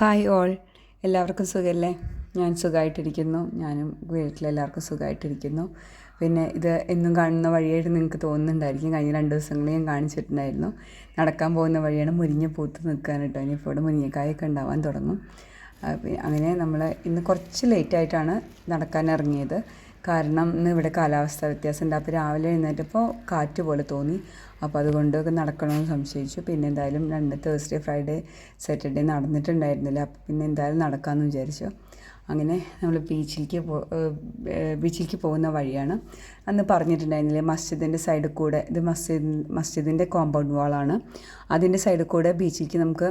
Hi all. എല്ലാവർക്കും സുഖമല്ലേ ഞാൻ സുഖമായിട്ടിരിക്കുന്നു ഞാനും വീട്ടിലെല്ലാവർക്കും സുഖമായിട്ടിരിക്കുന്നു പിന്നെ ഇത് എന്നും കാണുന്ന വഴിയായിട്ട് നിങ്ങൾക്ക് തോന്നുന്നുണ്ടായിരിക്കും. കഴിഞ്ഞ രണ്ട് ദിവസങ്ങളിൽ ഞാൻ കാണിച്ചിട്ടുണ്ടായിരുന്നു. നടക്കാൻ പോകുന്ന വഴിയാണ് മുരിഞ്ഞ പൂത്ത് നിൽക്കാൻ കേട്ടോ. ഇനിയിപ്പോൾ ഇവിടെ മുരിങ്ങക്കായൊക്കെ ഉണ്ടാവാൻ തുടങ്ങും. അങ്ങനെ നമ്മൾ ഇന്ന് കുറച്ച് ലേറ്റായിട്ടാണ് നടക്കാൻ ഇറങ്ങിയത്. കാരണം ഇന്ന് ഇവിടെ കാലാവസ്ഥ വ്യത്യാസമുണ്ട്. അപ്പോൾ രാവിലെ എഴുന്നേറ്റപ്പോൾ കാറ്റ് പോലെ തോന്നി. അപ്പോൾ അതുകൊണ്ടൊക്കെ നടക്കണമെന്ന് സംശയിച്ചു. പിന്നെ എന്തായാലും രണ്ട് തേഴ്സ്ഡേ ഫ്രൈഡേ സാറ്റർഡേ നടന്നിട്ടുണ്ടായിരുന്നില്ല. അപ്പോൾ പിന്നെ എന്തായാലും നടക്കാമെന്ന് വിചാരിച്ചു. അങ്ങനെ നമ്മൾ ബീച്ചിലേക്ക് പോ ബീച്ചിലേക്ക് പോകുന്ന വഴിയാണ്. അന്ന് പറഞ്ഞിട്ടുണ്ടായിരുന്നില്ലേ മസ്ജിദിന്റെ സൈഡിൽ കൂടെ ഇത് മസ്ജിദ് മസ്ജിദിന്റെ കോമ്പൗണ്ട് വാളാണ് അതിന്റെ സൈഡിൽ കൂടെ ബീച്ചിലേക്ക് നമുക്ക്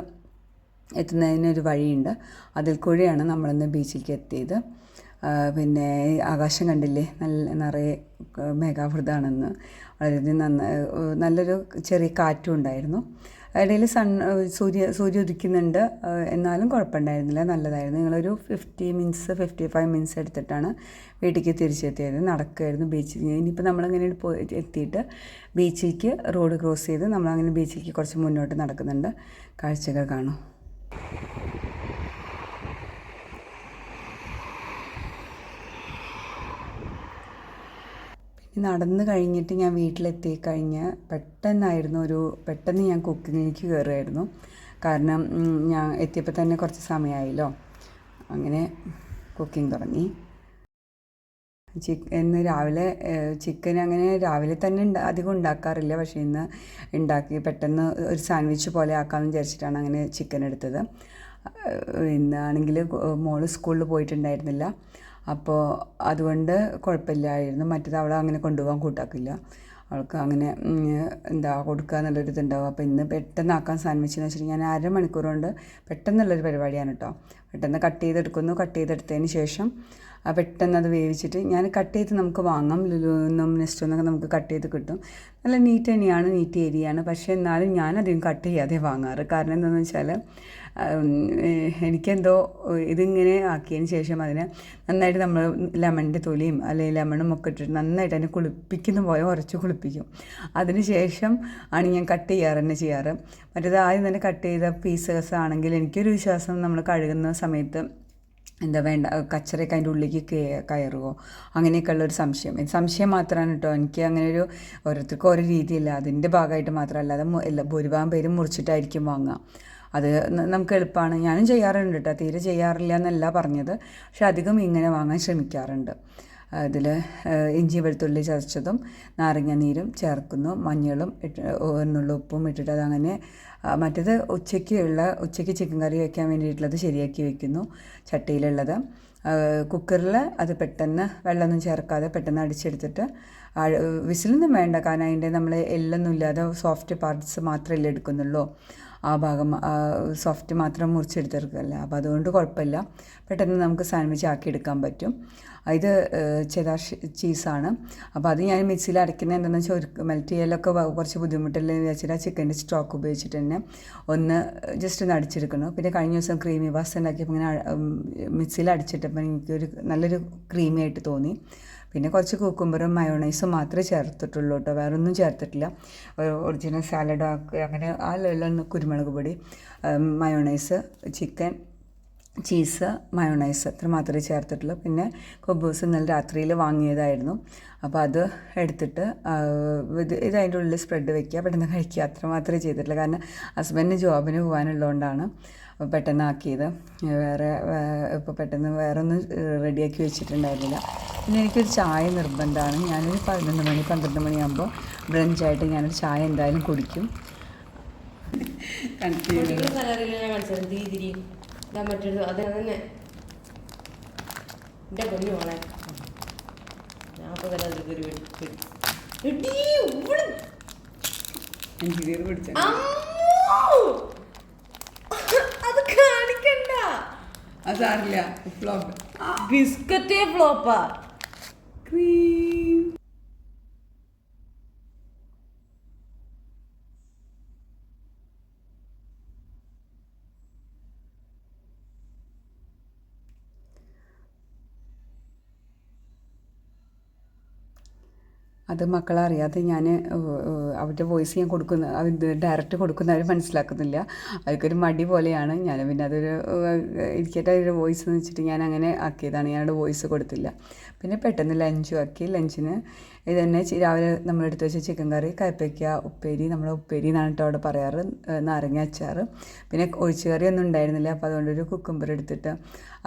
എത്തുന്നതിനൊരു വഴിയുണ്ട്. അതിൽ കൂടെയാണ് നമ്മളിന്ന് ബീച്ചിലേക്ക് എത്തിയത്. പിന്നെ ആകാശം കണ്ടില്ലേ? നല്ല നിറയെ മേഘാവൃതമാണെന്ന്. വളരെ നന്ന നല്ലൊരു ചെറിയ കാറ്റും ഉണ്ടായിരുന്നു. ഇടയിൽ സൺ സൂര്യ സൂര്യ ഉദിക്കുന്നുണ്ട്. എന്നാലും കുഴപ്പമുണ്ടായിരുന്നില്ല. നല്ലതായിരുന്നു. ഞങ്ങളൊരു fifty minutes fifty five minutes എടുത്തിട്ടാണ് വീട്ടിലേക്ക് തിരിച്ചെത്തിയത്. നടക്കുമായിരുന്നു ബീച്ചിൽ ഇനിയിപ്പോൾ നമ്മളങ്ങനെ പോയി എത്തിയിട്ട് ബീച്ചിലേക്ക് റോഡ് ക്രോസ് ചെയ്ത് നമ്മളങ്ങനെ ബീച്ചിലേക്ക് കുറച്ച് മുന്നോട്ട് നടക്കുന്നുണ്ട്. കാഴ്ചകൾ കാണും. നടന്ന് കഴിഞ്ഞിട്ട് ഞാൻ വീട്ടിലെത്തി കഴിഞ്ഞ് പെട്ടെന്നായിരുന്നു ഒരു പെട്ടെന്ന് ഞാൻ കുക്കിങ്ങിലേക്ക് കയറുമായിരുന്നു കാരണം ഞാൻ എത്തിയപ്പോൾ തന്നെ കുറച്ച് സമയമായല്ലോ അങ്ങനെ കുക്കിംഗ് തുടങ്ങി. ചിക്ക് ഇന്ന് രാവിലെ ചിക്കൻ അങ്ങനെ രാവിലെ തന്നെ ഉണ്ട അധികം ഉണ്ടാക്കാറില്ല. പക്ഷേ ഇന്ന് ഉണ്ടാക്കി പെട്ടെന്ന് ഒരു സാൻഡ്വിച്ച് പോലെ ആക്കാമെന്ന് വിചാരിച്ചിട്ടാണ് അങ്ങനെ ചിക്കൻ എടുത്തത്. ഇന്നാണെങ്കിൽ മോൾ സ്കൂളിൽ പോയിട്ടുണ്ടായിരുന്നില്ല. അപ്പോൾ അതുകൊണ്ട് കുഴപ്പമില്ലായിരുന്നു. മറ്റേത് അവളെ അങ്ങനെ കൊണ്ടുപോകാൻ കൂട്ടാക്കില്ല. അവൾക്ക് അങ്ങനെ എന്താ കൊടുക്കുക എന്നുള്ളൊരു ഇതുണ്ടാവും അപ്പോൾ ഇന്ന് പെട്ടെന്ന് ആക്കാൻ സാൻഡ്വിച്ച് എന്ന് വെച്ചിട്ടുണ്ടെങ്കിൽ ഞാൻ അരമണിക്കൂർ കൊണ്ട് പെട്ടെന്നുള്ളൊരു പരിപാടിയാണ് കേട്ടോ. പെട്ടെന്ന് കട്ട് ചെയ്തെടുക്കുന്നു. കട്ട് ചെയ്തെടുത്തതിന് ശേഷം പെട്ടെന്ന് അത് വേവിച്ചിട്ട് ഞാൻ കട്ട് ചെയ്ത് നമുക്ക് വാങ്ങാം. ലുലുന്നും നെസ്റ്റോന്നൊക്കെ നമുക്ക് കട്ട് ചെയ്ത് കിട്ടും. നല്ല നീറ്റ് തന്നെയാണ് നീറ്റ് ഏരിയയാണ്. പക്ഷേ എന്നാലും ഞാനധികം കട്ട് ചെയ്യാതെ വാങ്ങാറ്. കാരണം എന്താണെന്ന് വെച്ചാൽ എനിക്കെന്തോ ഇതിങ്ങനെ ആക്കിയതിന് ശേഷം അതിനെ നന്നായിട്ട് നമ്മൾ ലെമണിന്റെ തൊലിയും അല്ലെങ്കിൽ ലെമണും ഒക്കെ ഇട്ടിട്ട് നന്നായിട്ട് അതിനെ കുളിപ്പിക്കുന്ന പോലെ ഉരച്ച് കുളിപ്പിക്കും. അതിന് ശേഷം ആണ് ഞാൻ കട്ട് ചെയ്യാറ് തന്നെ ചെയ്യാറ്. മറ്റേത് ആദ്യം തന്നെ കട്ട് ചെയ്ത പീസസ് ആണെങ്കിൽ എനിക്കൊരു വിശ്വാസം നമ്മൾ കഴുകുന്ന സമയത്ത് എന്താ വേണ്ട കച്ചറയൊക്കെ അതിന്റെ ഉള്ളിലേക്ക് കേ- കയറുമോ അങ്ങനെയൊക്കെയുള്ള ഒരു സംശയം സംശയം മാത്രമാണ് കേട്ടോ എനിക്ക് അങ്ങനെ ഒരു ഓരോരുത്തർക്കും ഓരോ രീതിയില്ല. അതിന്റെ ഭാഗമായിട്ട് മാത്രമല്ല അത് എല്ലാ ഭൂരിഭാഗം പേരും മുറിച്ചിട്ടായിരിക്കും വാങ്ങുക അത് നമുക്ക് എളുപ്പമാണ്. ഞാനും ചെയ്യാറുണ്ട് കേട്ടോ തീരെ ചെയ്യാറില്ല എന്നല്ല പറഞ്ഞത്. പക്ഷെ അധികം ഇങ്ങനെ വാങ്ങാൻ ശ്രമിക്കാറുണ്ട്. അതിൽ ഇഞ്ചി വെളുത്തുള്ളി ചതച്ചതും നാരങ്ങ നീരും ചേർക്കുന്നു. മഞ്ഞളും ഇട്ട് ഉപ്പും ഇട്ടിട്ട് അതങ്ങനെ മറ്റേത് ഉച്ചയ്ക്കുള്ള ഉച്ചയ്ക്ക് ചിക്കൻ കറി വയ്ക്കാൻ വേണ്ടിയിട്ടുള്ളത് ശരിയാക്കി വെക്കുന്നു. ചട്ടിയിലുള്ളത്. കുക്കറിൽ അത് പെട്ടെന്ന് വെള്ളമൊന്നും ചേർക്കാതെ പെട്ടെന്ന് അടിച്ചെടുത്തിട്ട് വിസിലൊന്നും വേണ്ട. കാരണം അതിന്റെ നമ്മൾ എല്ലൊന്നും ഇല്ലാതെ സോഫ്റ്റ് പാർട്സ് മാത്രമല്ലേ എടുക്കുന്നുള്ളൂ. ആ ഭാഗം സോഫ്റ്റ് മാത്രം മുറിച്ചെടുത്തെടുക്കല്ല? അപ്പോൾ അതുകൊണ്ട് കുഴപ്പമില്ല. പെട്ടെന്ന് നമുക്ക് സാൻഡ്വിച്ച് ആക്കി എടുക്കാൻ പറ്റും. ഇത് ചെതാർ ചീസാണ് അപ്പോൾ അത് ഞാൻ മിക്സിയിൽ അരയ്ക്കുന്നത് എന്താണെന്ന് വെച്ചാൽ ഒരു മെൽറ്റ് ചെയ്യലൊക്കെ കുറച്ച് ബുദ്ധിമുട്ടല്ലേ എന്ന് വെച്ചിട്ട് ആ ചിക്കന്റെ സ്റ്റോക്ക് ഉപയോഗിച്ചിട്ട് തന്നെ ഒന്ന് ജസ്റ്റ് ഒന്ന് അടിച്ചെടുക്കണം. പിന്നെ കഴിഞ്ഞ ദിവസം ക്രീമി പാസ്ത ഉണ്ടാക്കിയപ്പോൾ ഇങ്ങനെ മിക്സിയിൽ അടിച്ചിട്ടപ്പോൾ എനിക്കൊരു നല്ലൊരു ക്രീമി ആയിട്ട് തോന്നി. പിന്നെ കുറച്ച് കുക്കുംബറും മയോണൈസും മാത്രമേ ചേർത്തിട്ടുള്ളൂ കേട്ടോ. വേറെ ഒന്നും ചേർത്തിട്ടില്ല ഒറിജിനൽ സാലഡ് അങ്ങനെ ആ ലെവലിൽ കുരുമുളക് പൊടി മയോണൈസ് ചിക്കൻ ചീസ് മയോണൈസ് അത്ര മാത്രമേ ചേർത്തിട്ടുള്ളൂ. പിന്നെ കൊബൂസ് ഇന്നലെ രാത്രിയിൽ വാങ്ങിയതായിരുന്നു. അപ്പോൾ അത് എടുത്തിട്ട് ഇത് ഇത് അതിന്റെ ഉള്ളിൽ സ്പ്രെഡ് വെക്കുക. പെട്ടെന്ന് കഴിക്കുക. അത്ര മാത്രമേ ചെയ്തിട്ടുള്ളൂ. കാരണം ഹസ്ബൻഡിന് ജോബിന് പോകാനുള്ളതുകൊണ്ടാണ് പെട്ടെന്ന് ആക്കിയത് വേറെ ഇപ്പോൾ പെട്ടെന്ന് വേറെ ഒന്നും റെഡിയാക്കി വെച്ചിട്ടുണ്ടായിരുന്നില്ല. പിന്നെ എനിക്കൊരു ചായ നിർബന്ധമാണ്. ഞാനൊരു പതിനൊന്ന് മണി പന്ത്രണ്ട് മണിയാകുമ്പോൾ ബ്രഞ്ചായിട്ട് ഞാനൊരു ചായ എന്തായാലും കുടിക്കും. അത് കാണിക്കണ്ട. ബിസ്ക്കറ്റേ ഫ്ലോപ്പാ. Please. അത് മക്കളെ അറിയാതെ ഞാൻ അവരുടെ വോയിസ് ഞാൻ കൊടുക്കുന്ന അത് ഡയറക്റ്റ് കൊടുക്കുന്ന അവർ മനസ്സിലാക്കുന്നില്ല. അതൊരു മടി പോലെയാണ്. ഞാൻ പിന്നെ അതൊരു ഇരിക്കട്ടെ ഒരു വോയിസ് എന്ന് വെച്ചിട്ട് ഞാൻ അങ്ങനെ ആക്കിയതാണ്. ഞാനവിടെ വോയിസ് കൊടുത്തില്ല. പിന്നെ പെട്ടെന്ന് ലഞ്ചും ആക്കി. ലഞ്ചിന് ഇത് തന്നെ നമ്മൾ രാവിലെ നമ്മളെടുത്ത് വെച്ച ചിക്കൻ കറി കയപ്പയ്ക്ക ഉപ്പേരി നമ്മുടെ ഉപ്പേരി എന്നാണ് കേട്ടോ അവിടെ പറയാറ്. നാരങ്ങ അച്ചാർ പിന്നെ ഒഴിച്ചുകറി ഒന്നും ഉണ്ടായിരുന്നില്ല. അപ്പോൾ അതുകൊണ്ടൊരു കുക്കുംബർ എടുത്തിട്ട്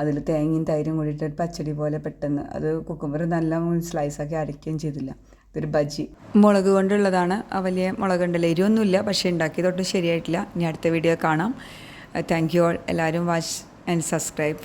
അതിൽ തേങ്ങയും തൈരും കൂടിയിട്ട് പച്ചടി പോലെ പെട്ടെന്ന് അത് കുക്കുംബർ നല്ല സ്ലൈസാക്കി അരയ്ക്കുകയും ചെയ്തില്ല. ഇതൊരു ബജി. മുളക് കൊണ്ടുള്ളതാണ്. വലിയ മുളക് ഉണ്ടല്ലോ എരിവൊന്നുമില്ല പക്ഷേ ഉണ്ടാക്കിയതൊട്ടും ശരിയായിട്ടില്ല. ഇനി അടുത്ത വീഡിയോ കാണാം. താങ്ക് യു ഓൾ എല്ലാവരും വാച്ച് ആൻഡ് സബ്സ്ക്രൈബ്